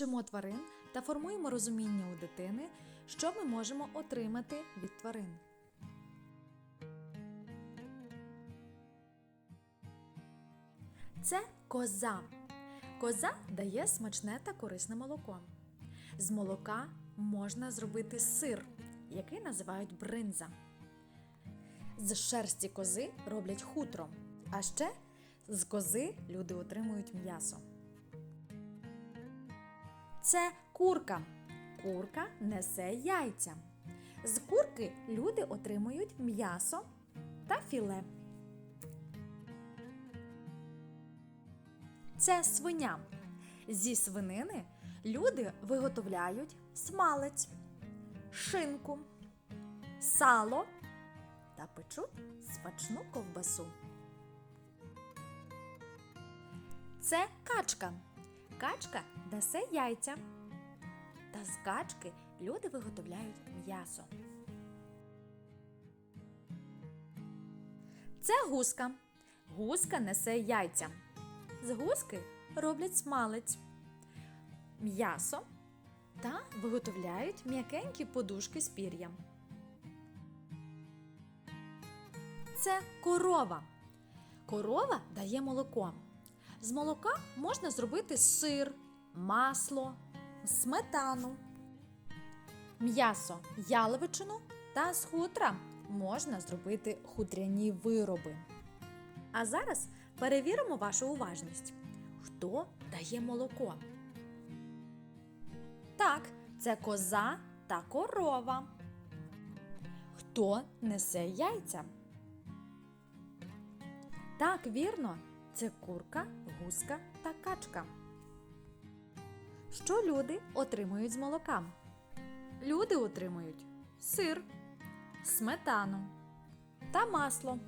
вчимо тварин та формуємо розуміння у дитини, що ми можемо отримати від тварин. Це коза. Коза дає смачне та корисне молоко. З молока можна зробити сир, який називають бринза. З шерсті кози роблять хутро, а ще з кози люди отримують м'ясо. Це курка. Курка несе яйця. З курки люди отримують м'ясо та філе. Це свиня. Зі свинини люди виготовляють смалець, шинку, сало та печуть смачну ковбасу. Це качка. Качка несе яйця. Та з качки люди виготовляють м'ясо. Це гуска. Гуска несе яйця. З гуски роблять смалець, м'ясо та виготовляють м'якенькі подушки з пір'ям. Це корова. Корова дає молоко. З молока можна зробити сир, масло, сметану, м'ясо, яловичину та з хутра можна зробити хутряні вироби. А зараз перевіримо вашу уважність. Хто дає молоко? Так, це коза та корова. Хто несе яйця? Так, вірно, це курка, гуска та качка. Що люди отримують з молока? Люди отримують сир, сметану та масло.